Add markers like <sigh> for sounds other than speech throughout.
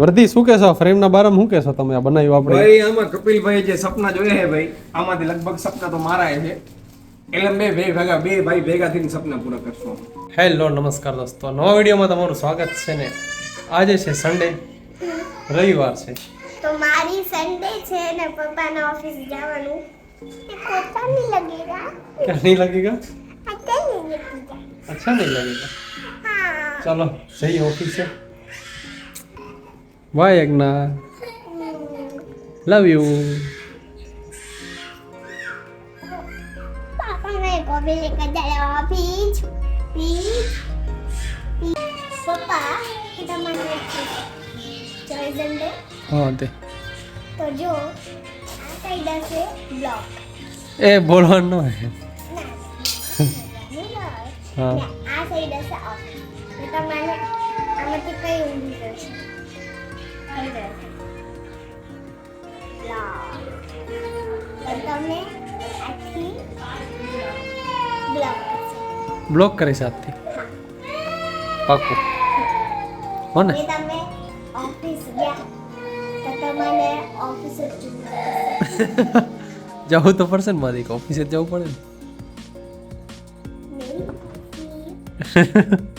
વર્ધી શું કહેશો ફ્રેમના બારે શું કહેશો તમે? બનાવ્યું આપણે. ભાઈ આમાં કપિલભાઈ જે સપના જોયા છે ભાઈ આમાંથી લગભગ સપના તો મારા છે. એટલે બે ભાઈ ભેગા બે ભાઈ ભેગા થઈને સપના પૂરા કરશો. હેલો નમસ્કાર દોસ્તો. નવા વિડીયોમાં તમારું સ્વાગત છે ને. આજે છે સન્ડે રવિવાર છે. તો મારી સન્ડે છે ને પપ્પાને ઓફિસ જવાનું. કોટા નહીં લગેગા કે નહીં લગેગા અચ્છા નહીં લગેગા અચ્છા નહીં લગેગા ચલો જઈએ ઓફિસે Bye, Agna. Love you. Papa, मैं गोभी लेकर जा रहा हूँ बीच बीच पापा इधर मन में चॉइसन दे हाँ दे तो जो आता इधर से ब्लॉक ए बोलो नो है हाँ आ साइड से ऑफ तो मैंने हमें तो कई उम्मीद है ब्लॉक करे साथ थी। पाको। होने <laughs> जाओ तो पर्सन मार देखो ऑफ़िस जाओ पड़े। नहीं <laughs>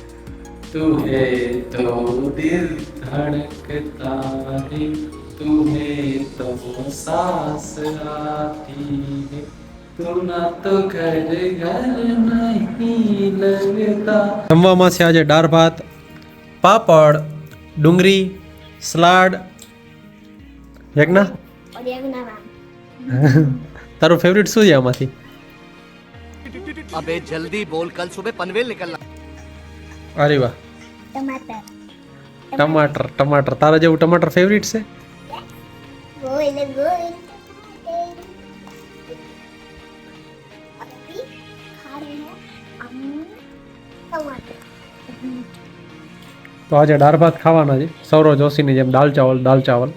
તું હે તો દિલ ધડકતા હે તું હે તો સાસ આતી હે તું ના તો ઘર ઘર નહીં લગતા જમવામાં છે આજે દાળ ભાત પાપડ ડુંગળી સલાડ યજ્ઞ और ये गुना मैम તારું ફેવરિટ શું છે આમાંથી अबे जल्दी बोल कल सुबह पनवेल निकलना અરે વાહ. ટમાટર. ટમાટર તારા જેવું ટમાટર ફેવરિટ છે? તો આજે દાળ ભાત ખાવાના છે. સૌરવ જોશીની જેમ દાલ ચાવલ દાલ ચાવલ.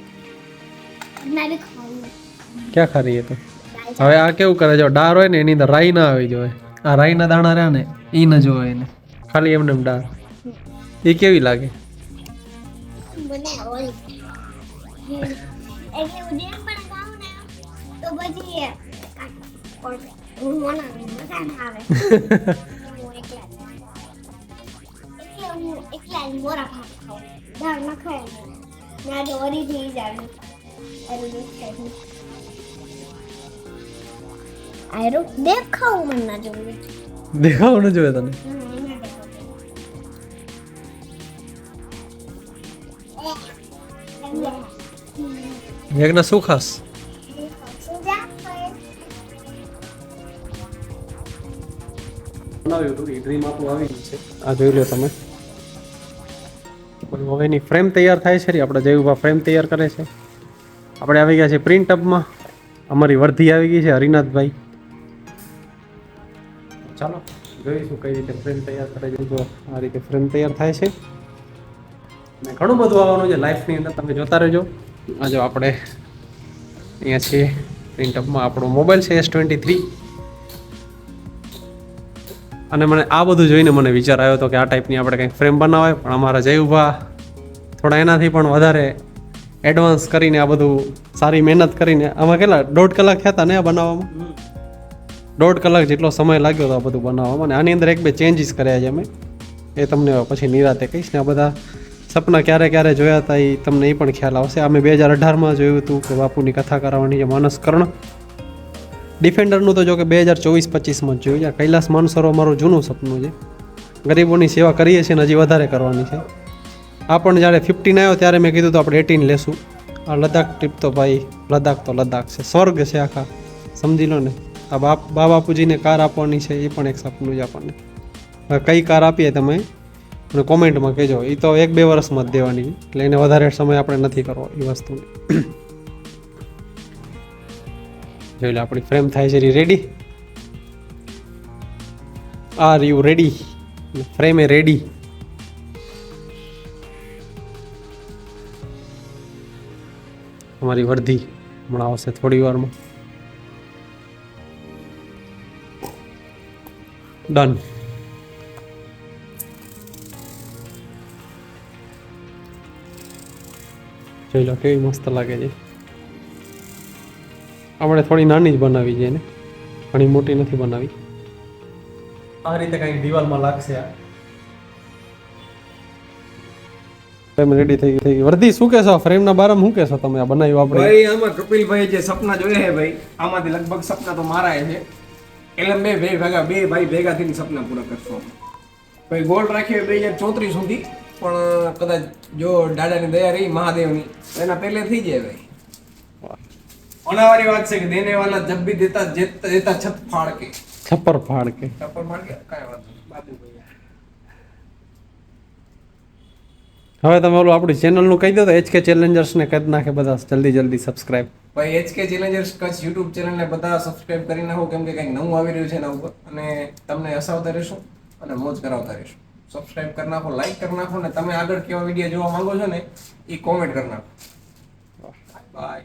ક્યાં ખા રહી તો? હવે આ કેવું કરે જો દાળ હોય ને એની અંદર રાઈ ના આવી જોઈએ આ રાઈ ના દાણા રહ્યા ને એ ન જોવે એને. ખાલી એમને એમ નમડા એ કેવી લાગે? મને હોય. એટલે ઉદયન પણ ખાવ ને તો પછી હું મને ના આવે. <laughs> હું એકલા જ. એટલે યજ્ઞ nas słuchasz? આ જોઈ લો તમે. હવે એની ફ્રેમ તૈયાર થાય છે આપણે જયુભા ફ્રેમ તૈયાર કરે છે. આપણે આવી ગયા છે પ્રિન્ટ અપમાં અમારી વર્ધી આવી ગઈ છે હરિનાથભાઈ. ચાલો, જોઈશું કઈ રીતે ફ્રેમ તૈયાર કરે છે. આ રીતે ફ્રેમ તૈયાર થાય છે. ને ઘણું બધું આવવાનું છે લાઈફની અંદર, તમે જોતા રહેજો. આજે આપણે અહીંયા છીએ પ્રિન્ટઅપમાં આપણો મોબાઈલ છે, એસ ટ્વેન્ટી થ્રી. અને મને આ બધું જોઈને મને વિચાર આવ્યો હતો કે આ ટાઈપની આપણે કંઈક ફ્રેમ બનાવાય, પણ અમારા જયુભા થોડા એનાથી પણ વધારે એડવાન્સ કરીને આ બધું સારી મહેનત કરીને, આમાં કેટલા, દોઢ કલાક થયા હતા ને આ બનાવવામાં? દોઢ કલાક જેટલો સમય લાગ્યો હતો આ બધું બનાવવામાં, અને આની અંદર એક બે ચેન્જીસ કર્યા છે અમે. એ તમને પછી નિરાતે કહીશ ને આ બધા સપના ક્યારે ક્યારે જોયા હતા એ તમને એ પણ ખ્યાલ આવશે. અમે બે હજાર અઢારમાં જોયું હતું કે બાપુની કથા કરાવવાની છે માનસ કર્ણ ડિફેન્ડરનું તો જો કે બે હજાર ચોવીસ પચીસમાં જ જોયું છે. કૈલાસ માનસરો અમારું જૂનું સપનું છે. ગરીબોની સેવા કરીએ છીએ ને હજી વધારે કરવાની છે. આ પણ જ્યારે ફિફ્ટીન આવ્યો ત્યારે મેં કીધું તો આપણે એટીન લેશું. આ લદ્દાખ ટ્રીપ તો ભાઈ, લદ્દાખ તો લદ્દાખ છે. સ્વર્ગ છે આખા. સમજી લો ને. આ બાપ બા બાપુજીને કાર આપવાની છે, એ પણ એક સપનું છે આપણને. કઈ કાર આપીએ તમે? અને કોમેન્ટમાં કહેજો. એ તો એક બે વર્ષમાં જ દેવાની. એટલે એને વધારે સમય આપણે નથી કરવો એ વસ્તુને. જોઈ લે, આપણી ફ્રેમ થાય છે ready are you ready frame A ready અમારી વર્ધી હમણાં આવશે થોડી વારમાં. ડન જોઈ લો કેવી મસ્ત લાગે છે. આપણે થોડી નાની જ બનાવી છે એને. ઘણી મોટી નથી બનાવી. આ રીતે કંઈક દિવાલમાં લાગશે આ. ફ્રેમ રેડી થઈ ગઈ થઈ ગઈ. વર્ધી શું કહેશો? ફ્રેમના બારામાં શું કહેશો તમે? આ બનાવ્યું આપણે. ભાઈ આમાં કપિલભાઈ જે સપના જોયા છે ભાઈ આમાંથી લગભગ સપના તો મારા છે. એટલે બે બે ભેગા બે ભાઈ ભેગા થઈને સપના પૂરા કરશો ભાઈ ગોલ રાખીએ બે હજાર ચોત્રીસ સુધી. પણ કદાચ જો દાદાની દયા રહી મહાદેવની એના પહેલે થઈ જાય ભાઈ. ઓનાવાળી વાત છે કે દેને વાલા જબ ભી દેતા જેતા દેતા છત ફાડ કે છપ્પર ફાડ કે છપ્પર ફાડ કે કાંઈ વાત બાબુ હવે તમે ઓલું આપણી ચેનલનું કહી દો તો એચકે ચેલેન્જર્સને કરી નાખે બધા જલ્દી જલ્દી સબસ્ક્રાઇબ ભાઈ એચકે ચેલેન્જર્સ કચ્છ યુટ્યુબ ચેનલને બધા સબસ્ક્રાઇબ કરી નાખો કેમ કે કંઈક નવું આવી રહ્યું છે એના ઉપર. અને તમને હસાવતા રહેશું અને મોજ કરાવતા રહેશું. સબસ્ક્રાઇબ કરી નાખો લાઈક કરી નાખો ને તમે આગળ કેવા વીડિયો જોવા માંગો છો ને એ કોમેન્ટ કરી નાખો. બાય